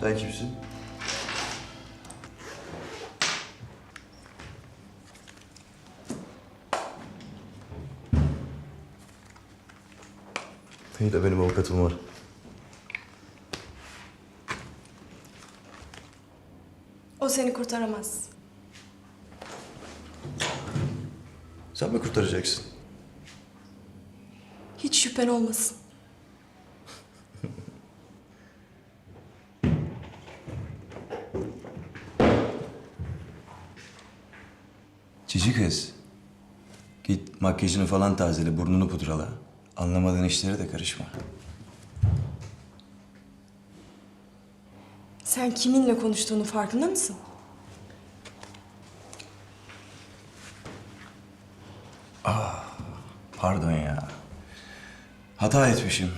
Sen kimsin? İyi de benim avukatım var. O seni kurtaramaz. Sen mi kurtaracaksın? Hiç şüphen olmasın. Cici kız. Git makyajını falan tazele, burnunu pudrala. Anlamadığın işlere de karışma. Sen kiminle konuştuğunun farkında mısın? Pardon ya. Hata etmişim.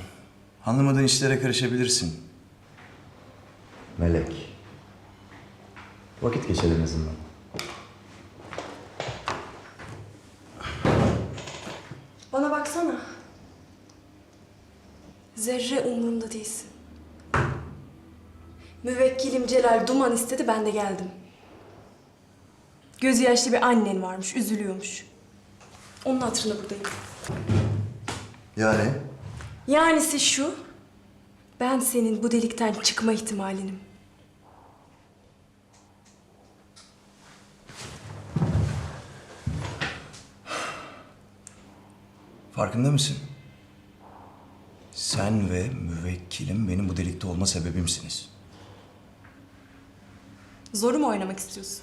Anlamadığın işlere karışabilirsin. Melek. Vakit geçelim azından. Bana baksana. Zerre umurumda değilsin. Müvekkilim Celal duman istedi, ben de geldim. Gözü yaşlı bir annen varmış, üzülüyormuş. Onun hatırına buradayım. Yani? Yanisi şu, ben senin bu delikten çıkma ihtimalinim. Farkında mısın? Sen ve müvekkilim benim bu delikte olma sebebimsiniz. Zoru mu oynamak istiyorsun?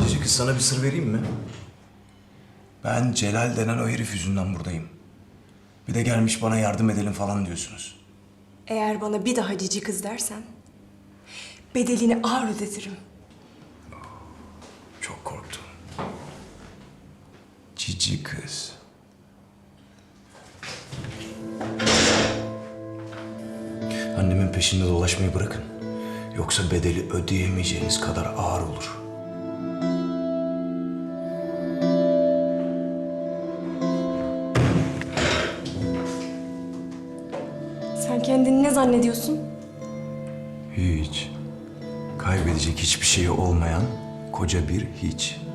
Cici kız sana bir sır vereyim mi? Ben Celal denen o herif yüzünden buradayım. Bir de gelmiş bana yardım edelim falan diyorsunuz. Eğer bana bir daha cici kız dersen, bedelini ağır ödetirim. Cici kız. Annemin peşinde dolaşmayı bırakın. Yoksa bedeli ödeyemeyeceğiniz kadar ağır olur. Sen kendini ne zannediyorsun? Hiç. Kaybedecek hiçbir şeyi olmayan koca bir hiç.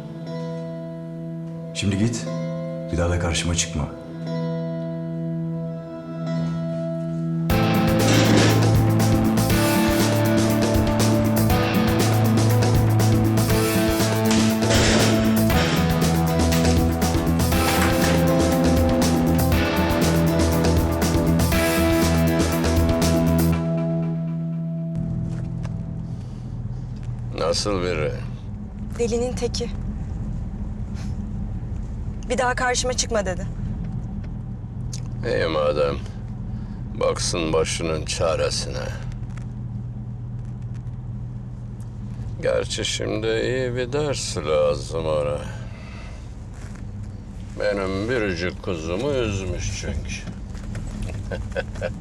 Şimdi git. Bir daha da karşıma çıkma. Nasıl biri? Delinin teki. Bir daha karşıma çıkma dedi. İyi madem. Baksın başının çaresine. Gerçi şimdi iyi bir ders lazım ona. Benim biricik kuzumu üzmüş çünkü.